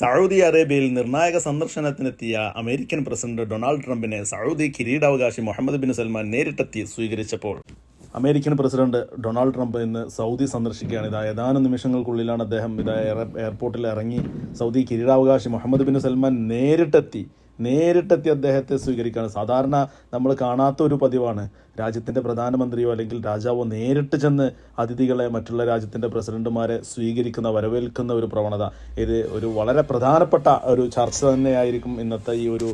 Saudi അറേബ്യയിൽ നിർണായക സന്ദർശനത്തിനെത്തിയ അമേരിക്കൻ പ്രസിഡന്റ് ഡൊണാൾഡ് ട്രംപിനെ സൗദി കിരീടാവകാശി മുഹമ്മദ് ബിൻ സൽമാൻ നേരിട്ടെത്തി സ്വീകരിച്ചപ്പോൾ. അമേരിക്കൻ പ്രസിഡന്റ് ഡൊണാൾഡ് ട്രംപ് ഇന്ന് സൗദി സന്ദർശിക്കുകയാണ്. ഇത് ഏതാനും നിമിഷങ്ങൾക്കുള്ളിലാണ് അദ്ദേഹം ഇതായ എയർപോർട്ടിൽ ഇറങ്ങി സൗദി കിരീടാവകാശി മുഹമ്മദ് ബിൻ സൽമാൻ നേരിട്ടെത്തി നേരിട്ടെത്തി അദ്ദേഹത്തെ സ്വീകരിക്കുകയാണ്. സാധാരണ നമ്മൾ കാണാത്ത ഒരു പതിവാണ്. രാജ്യത്തിന്റെ പ്രധാനമന്ത്രിയോ അല്ലെങ്കിൽ രാജാവോ നേരിട്ട് ചെന്ന് അതിഥികളെ മറ്റുള്ള രാജ്യത്തിന്റെ പ്രസിഡന്റുമാരെ സ്വീകരിക്കുന്ന വരവേൽക്കുന്ന ഒരു പ്രവണത. ഇത് ഒരു വളരെ പ്രധാനപ്പെട്ട ഒരു ചർച്ച തന്നെയായിരിക്കും ഇന്നത്തെ ഈ ഒരു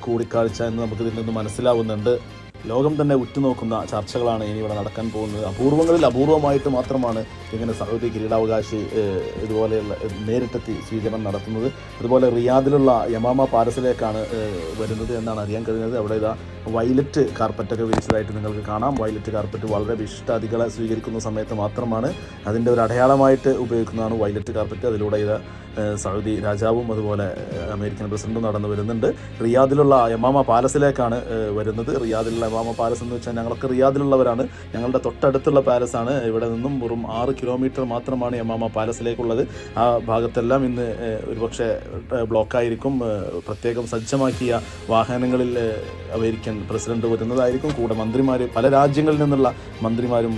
കൂടിക്കാഴ്ച എന്ന് നമുക്കിതിൽ നിന്ന് മനസ്സിലാവുന്നുണ്ട്. ലോകം തന്നെ ഉറ്റുനോക്കുന്ന ചർച്ചകളാണ് ഇനി ഇവിടെ നടക്കാൻ പോകുന്നത്. അപൂർവങ്ങളിൽ അപൂർവമായിട്ട് മാത്രമാണ് ഇങ്ങനെ സൗദി കിരീടാവകാശി ഇതുപോലെയുള്ള നേരിട്ടെത്തി സ്വീകരണം നടത്തുന്നത്. അതുപോലെ റിയാദിലുള്ള യമാമ പാലസിലേക്കാണ് വരുന്നത് എന്നാണ് അറിയാൻ കഴിയുന്നത് അവിടെ ഇതാ വയലറ്റ് കാർപ്പറ്റൊക്കെ വിരിച്ചതായിട്ട് നിങ്ങൾക്ക് കാണാം. വയലറ്റ് കാർപ്പറ്റ് വളരെ വിശിഷ്ടാതികളെ സ്വീകരിക്കുന്ന സമയത്ത് മാത്രമാണ് അതിന്റെ ഒരു അടയാളമായിട്ട് ഉപയോഗിക്കുന്നതാണ് വയലറ്റ് കാർപ്പറ്റ്. അതിലൂടെ ഇത് സൗദി രാജാവും അതുപോലെ അമേരിക്കൻ പ്രസിഡന്റും നടന്നു വരുന്നുണ്ട്. റിയാദിലുള്ള യമാമ പാലസിലേക്കാണ് വരുന്നത്. റിയാദിലുള്ള യമാമ പാലസ് എന്ന് വെച്ചാൽ ഞങ്ങളൊക്കെ റിയാദിലുള്ളവരാണ്. ഞങ്ങളുടെ തൊട്ടടുത്തുള്ള ആണ്. ഇവിടെ നിന്നും വെറും ആറ് കിലോമീറ്റർ മാത്രമാണ് യമാമ പാലസിലേക്കുള്ളത് ആ ഭാഗത്തെല്ലാം ഇന്ന് ഒരുപക്ഷെ ബ്ലോക്കായിരിക്കും പ്രത്യേകം സജ്ജമാക്കിയ വാഹനങ്ങളിൽ അമേരിക്കൻ പ്രസിഡന്റ് വരുന്നതായിരിക്കും. കൂടെ മന്ത്രിമാർ പല രാജ്യങ്ങളിൽ നിന്നുള്ള മന്ത്രിമാരും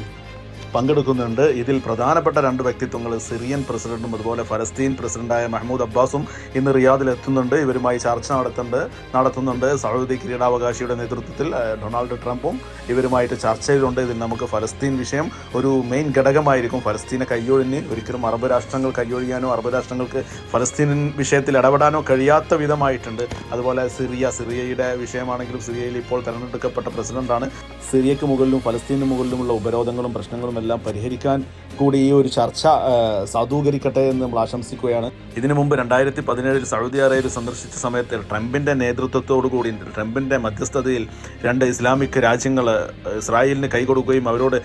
പങ്കെടുക്കുന്നുണ്ട്. ഇതിൽ പ്രധാനപ്പെട്ട രണ്ട് വ്യക്തിത്വങ്ങൾ സിറിയൻ പ്രസിഡന്റും അതുപോലെ ഫലസ്തീൻ പ്രസിഡന്റായ മഹ്മൂദ് അബ്ബാസും ഇന്ന് റിയാദിൽ എത്തുന്നുണ്ട്. ഇവരുമായി ചർച്ച നടത്തുന്നുണ്ട് നടത്തുന്നുണ്ട്. സൗദി കിരീടാവകാശിയുടെ നേതൃത്വത്തിൽ ഡൊണാൾഡ് ട്രംപും ഇവരുമായിട്ട് ചർച്ചയിലുണ്ട്. ഇതിൽ നമുക്ക് ഫലസ്തീൻ വിഷയം ഒരു മെയിൻ ഘടകമായിരിക്കും. ഫലസ്തീനെ കയ്യൊഴിഞ്ഞ് ഒരിക്കലും അറബ് രാഷ്ട്രങ്ങൾ കയ്യൊഴിയാനോ അറബ് രാഷ്ട്രങ്ങൾക്ക് ഫലസ്തീൻ വിഷയത്തിൽ ഇടപെടാനോ കഴിയാത്ത വിധമായിട്ടുണ്ട്. അതുപോലെ സിറിയ സിറിയയുടെ വിഷയമാണെങ്കിലും സിറിയയിൽ ഇപ്പോൾ തെരഞ്ഞെടുക്കപ്പെട്ട പ്രസിഡന്റാണ്. സിറിയയ്ക്ക് മുകളിലും ഫലസ്തീനു മുകളിലുമുള്ള ഉപരോധങ്ങളും പ്രശ്നങ്ങളും എല്ലാം പരിഹരിക്കാൻ കൂടി ഈ ഒരു ചർച്ച സാധൂകരിക്കട്ടെ എന്ന് നമ്മൾ ആശംസിക്കുകയാണ്. ഇതിനു മുമ്പ് രണ്ടായിരത്തി പതിനേഴിൽ സൗദി അറേബ്യ സന്ദർശിച്ച സമയത്ത് ട്രംപിന്റെ നേതൃത്വത്തോടു കൂടി ട്രംപിന്റെ മധ്യസ്ഥതയിൽ രണ്ട് ഇസ്ലാമിക് രാജ്യങ്ങൾ ഇസ്രായേലിന് കൈകൊടുക്കുകയും അവരോട്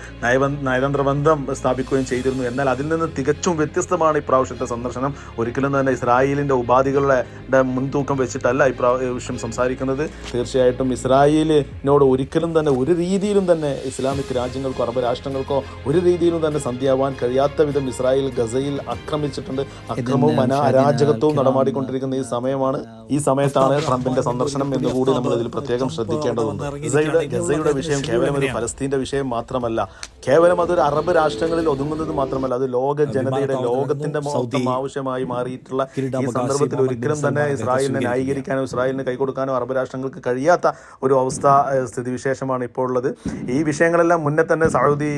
നയതന്ത്ര ബന്ധം സ്ഥാപിക്കുകയും ചെയ്തിരുന്നു. എന്നാൽ അതിൽ നിന്ന് തികച്ചും വ്യത്യസ്തമാണ് ഇപ്രാവശ്യത്തെ സന്ദർശനം. ഒരിക്കലും തന്നെ ഇസ്രായേലിന്റെ ഉപാധികളുടെ മുൻതൂക്കം വെച്ചിട്ടല്ല ഇപ്രാവശ്യം സംസാരിക്കുന്നത്. തീർച്ചയായിട്ടും ഇസ്രായേലിനോട് ഒരിക്കലും തന്നെ ഒരു രീതിയിലും തന്നെ ഇസ്ലാമിക് രാജ്യങ്ങൾക്കോ അറബ് രാഷ്ട്രങ്ങൾക്കോ ഒരു രീതിയിലും തന്നെ സന്ധ്യാവാൻ കഴിയാത്ത വിധം ഇസ്രായേൽ ഗസയിൽ ആക്രമിച്ചിട്ടുണ്ട്. അക്രമവും അനാരാജകത്വവും നടമാടിക്കൊണ്ടിരിക്കുന്ന ഈ സമയമാണ്. ഈ സമയത്താണ് ട്രംപിന്റെ സന്ദർശനം എന്ന് കൂടി നമ്മൾ ഇതിൽ പ്രത്യേകം ശ്രദ്ധിക്കേണ്ടതുണ്ട്. ഗസയുടെ ഗസയുടെ വിഷയം കേവലം ഒരു ഫലസ്തീന്റെ വിഷയം മാത്രമല്ല. കേവലം അതൊരു അറബ് രാഷ്ട്രങ്ങളിൽ ഒതുങ്ങുന്നത് മാത്രമല്ല അത് ലോക ജനതയുടെ ലോകത്തിന്റെ മൊത്തം ആവശ്യമായി മാറിയിട്ടുള്ള ഈ സന്ദർഭത്തിൽ ഒരിക്കലും തന്നെ ഇസ്രായേലിനെ ന്യായീകരിക്കാനോ ഇസ്രായേലിന് കൈകൊടുക്കാനോ അറബ് രാഷ്ട്രങ്ങൾക്ക് കഴിയാത്ത ഒരു അവസ്ഥ സ്ഥിതിവിശേഷമാണ് ഇപ്പോൾ ഉള്ളത്. ഈ വിഷയങ്ങളെല്ലാം മുന്നേ തന്നെ സൗദി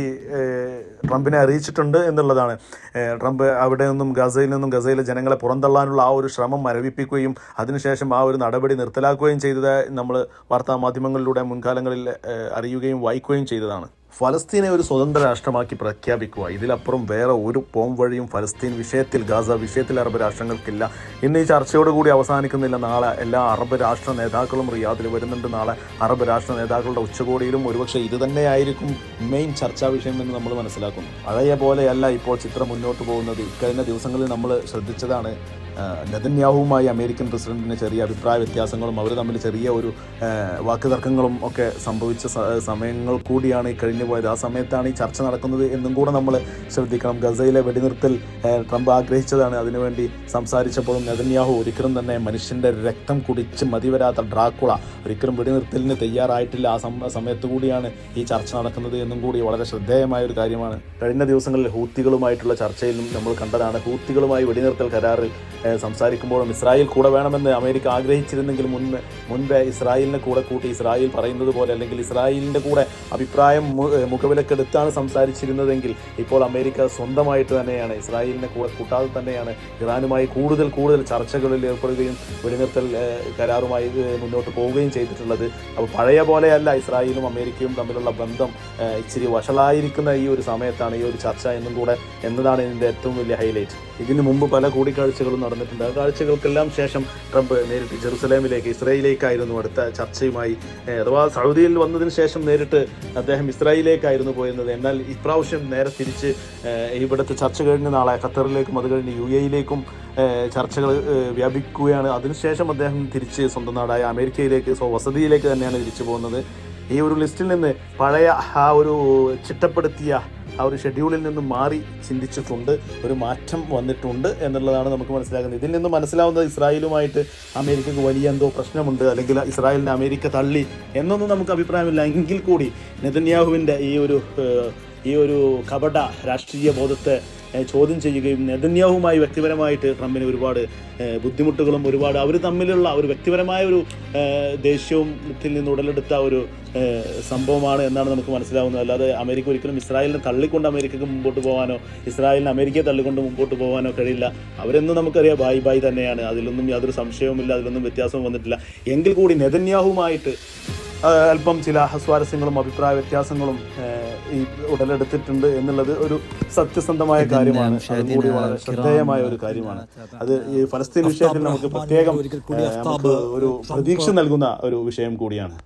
ട്രംപിനെ അറിയിച്ചിട്ടുണ്ട് എന്നുള്ളതാണ്. ട്രംപ് അവിടെ നിന്നും ഗസയിൽ നിന്നും ഗസയിലെ ജനങ്ങളെ പുറന്തള്ളാനുള്ള ആ ഒരു ശ്രമം മരവിപ്പിക്കുകയും അതിനുശേഷം ആ ഒരു നടപടി നിർത്തലാക്കുകയും ചെയ്തത് നമ്മൾ വാർത്താ മാധ്യമങ്ങളിലൂടെ മുൻകാലങ്ങളിൽ അറിയുകയും വായിക്കുകയും ചെയ്തതാണ്. ഫലസ്തീനെ ഒരു സ്വതന്ത്ര രാഷ്ട്രമാക്കി പ്രഖ്യാപിക്കുക. ഇതിലപ്പുറം വേറെ ഒരു പോം വഴിയും ഫലസ്തീൻ വിഷയത്തിൽ ഗാസ വിഷയത്തിൽ അറബ് രാഷ്ട്രങ്ങൾക്കില്ല. ഇന്ന് ഈ ചർച്ചയോടുകൂടി അവസാനിക്കുന്നില്ല. നാളെ എല്ലാ അറബ് രാഷ്ട്ര നേതാക്കളും റിയാദിൽ വരുന്നുണ്ട്. നാളെ അറബ് രാഷ്ട്ര നേതാക്കളുടെ ഉച്ചകോടിയിലും ഒരുപക്ഷെ ഇത് തന്നെയായിരിക്കും മെയിൻ ചർച്ചാ വിഷയം എന്ന് നമ്മൾ മനസ്സിലാക്കുന്നു. അതേപോലെയല്ല ഇപ്പോൾ ചിത്രം മുന്നോട്ട് പോകുന്നത്. ഇക്കഴിഞ്ഞ ദിവസങ്ങളിൽ നമ്മൾ ശ്രദ്ധിച്ചതാണ് നെതന്യാഹുവുമായി അമേരിക്കൻ പ്രസിഡന്റിന് ചെറിയ അഭിപ്രായ വ്യത്യാസങ്ങളും അവർ തമ്മിൽ ചെറിയ ഒരു വാക്കുതർക്കങ്ങളും ഒക്കെ സംഭവിച്ച സമയങ്ങൾ കൂടിയാണ് ഈ കഴിഞ്ഞു പോയത്. ആ സമയത്താണ് ഈ ചർച്ച നടക്കുന്നത് എന്നും കൂടെ നമ്മൾ ശ്രദ്ധിക്കണം. ഗസയിലെ വെടിനിർത്തൽ ട്രംപ് ആഗ്രഹിച്ചതാണ്. അതിനുവേണ്ടി സംസാരിച്ചപ്പോഴും നെതന്യാഹു ഒരിക്കലും തന്നെ മനുഷ്യന്റെ രക്തം കുടിച്ച് മതിവരാത്ത ഡ്രാക്കുള ഒരിക്കലും വെടിനിർത്തലിന് തയ്യാറായിട്ടില്ല. ആ സമയത്ത് കൂടിയാണ് ഈ ചർച്ച നടക്കുന്നത് എന്നും കൂടി വളരെ ശ്രദ്ധേയമായ ഒരു കാര്യമാണ്. കഴിഞ്ഞ ദിവസങ്ങളിൽ ഹൂത്തികളുമായിട്ടുള്ള ചർച്ചയിലും നമ്മൾ കണ്ടതാണ്. ഹൂത്തികളുമായി വെടിനിർത്തൽ കരാറിൽ സംസാരിക്കുമ്പോഴും ഇസ്രായേൽ കൂടെ വേണമെന്ന് അമേരിക്ക ആഗ്രഹിച്ചിരുന്നെങ്കിൽ മുൻപ് മുൻപേ ഇസ്രായേലിനെ കൂടെ കൂട്ടി ഇസ്രായേൽ പറയുന്നത് പോലെ അല്ലെങ്കിൽ ഇസ്രായേലിന്റെ കൂടെ അഭിപ്രായം മുഖവിലക്കെടുത്താണ് സംസാരിച്ചിരുന്നതെങ്കിൽ ഇപ്പോൾ അമേരിക്ക സ്വന്തമായിട്ട് തന്നെയാണ് ഇസ്രായേലിനെ കൂടെ കൂട്ടാതെ തന്നെയാണ് ഇറാനുമായി കൂടുതൽ കൂടുതൽ ചർച്ചകളിൽ ഏർപ്പെടുകയും വെടിനിർത്തൽ കരാറുമായി മുന്നോട്ട് പോവുകയും ചെയ്തിട്ടുള്ളത്. അപ്പോൾ പഴയ പോലെയല്ല ഇസ്രായേലും അമേരിക്കയും തമ്മിലുള്ള ബന്ധം ഇച്ചിരി വഷളായിരിക്കുന്ന ഈ ഒരു സമയത്താണ് ഈ ഒരു ചർച്ച എന്നും കൂടെ എന്നതാണ് ഇതിന്റെ ഏറ്റവും വലിയ ഹൈലൈറ്റ്. ഇതിനു മുമ്പ് പല കൂടിക്കാഴ്ചകളും നടന്നിട്ടുണ്ട്. ആ കാഴ്ചകൾക്കെല്ലാം ശേഷം ട്രംപ് നേരിട്ട് ജെറുസലേമിലേക്ക് ഇസ്രായേലിലേക്കായിരുന്നു അടുത്ത ചർച്ചയുമായി അഥവാ സൗദിയിൽ വന്നതിന് ശേഷം നേരിട്ട് അദ്ദേഹം ഇസ്രായേലിലേക്കായിരുന്നു പോയിരുന്നത്. എന്നാൽ ഇപ്രാവശ്യം നേരെ തിരിച്ച് ഇവിടുത്തെ ചർച്ച കഴിഞ്ഞ നാളെ ഖത്തറിലേക്കും അത് കഴിഞ്ഞ് യു എയിലേക്കും ചർച്ചകൾ വ്യാപിക്കുകയാണ്. അതിനുശേഷം അദ്ദേഹം തിരിച്ച് സ്വന്തം നാടായ അമേരിക്കയിലേക്ക് വസതിയിലേക്ക് തന്നെയാണ് തിരിച്ചു പോകുന്നത്. ഈ ഒരു ലിസ്റ്റിൽ നിന്ന് പഴയ ആ ഒരു ചിട്ടപ്പെടുത്തിയ ആ ഒരു ഷെഡ്യൂളിൽ നിന്ന് മാറി ചിന്തിച്ചിട്ടുണ്ട്. ഒരു മാറ്റം വന്നിട്ടുണ്ട് എന്നുള്ളതാണ് നമുക്ക് മനസ്സിലാക്കുന്നത് ഇതിൽ നിന്ന് മനസ്സിലാവുന്നത് ഇസ്രായേലുമായിട്ട് അമേരിക്കക്ക് വലിയ എന്തോ പ്രശ്നമുണ്ട് അല്ലെങ്കിൽ ഇസ്രായേലിനെ അമേരിക്ക തള്ളി എന്നൊന്നും നമുക്ക് അഭിപ്രായമില്ല. എങ്കിൽ കൂടി നെതന്യാഹുവിന്റെ ഈ ഒരു ഈ ഒരു കപട രാഷ്ട്രീയ ബോധത്തെ ചോദ്യം ചെയ്യുകയും നെതന്യാഹുമായി വ്യക്തിപരമായിട്ട് ട്രംപിന് ഒരുപാട് ബുദ്ധിമുട്ടുകളും ഒരുപാട് അവർ തമ്മിലുള്ള ഒരു വ്യക്തിപരമായ ഒരു ദേഷ്യവും നിന്ന് ഉടലെടുത്ത ഒരു സംഭവമാണ് എന്നാണ് നമുക്ക് മനസ്സിലാവുന്നത്. അല്ലാതെ അമേരിക്ക ഒരിക്കലും ഇസ്രായേലിനെ തള്ളിക്കൊണ്ട് അമേരിക്കക്ക് മുമ്പോട്ട് പോകാനോ ഇസ്രായേലിനെ അമേരിക്കയെ തള്ളിക്കൊണ്ട് മുമ്പോട്ട് പോകാനോ കഴിയില്ല. അവരെന്നും നമുക്കറിയാം ബായ് ബായ് തന്നെയാണ്. അതിലൊന്നും യാതൊരു സംശയവുമില്ല അതിലൊന്നും വ്യത്യാസവും വന്നിട്ടില്ല. എങ്കിൽ കൂടി നെതന്യാഹുമായിട്ട് അല്പം ചില സ്വാരസ്യങ്ങളും അഭിപ്രായ വ്യത്യാസങ്ങളും ഈ ഉടലെടുത്തിട്ടുണ്ട് എന്നുള്ളത് ഒരു സത്യസന്ധമായ കാര്യമാണ്. കൂടി വളരെ ശ്രദ്ധേയമായ ഒരു കാര്യമാണ്. അത് ഈ ഫലസ്തീൻ വിഷയത്തിൽ നമുക്ക് പ്രത്യേകം നമുക്ക് ഒരു പ്രതീക്ഷ നൽകുന്ന ഒരു വിഷയം കൂടിയാണ്.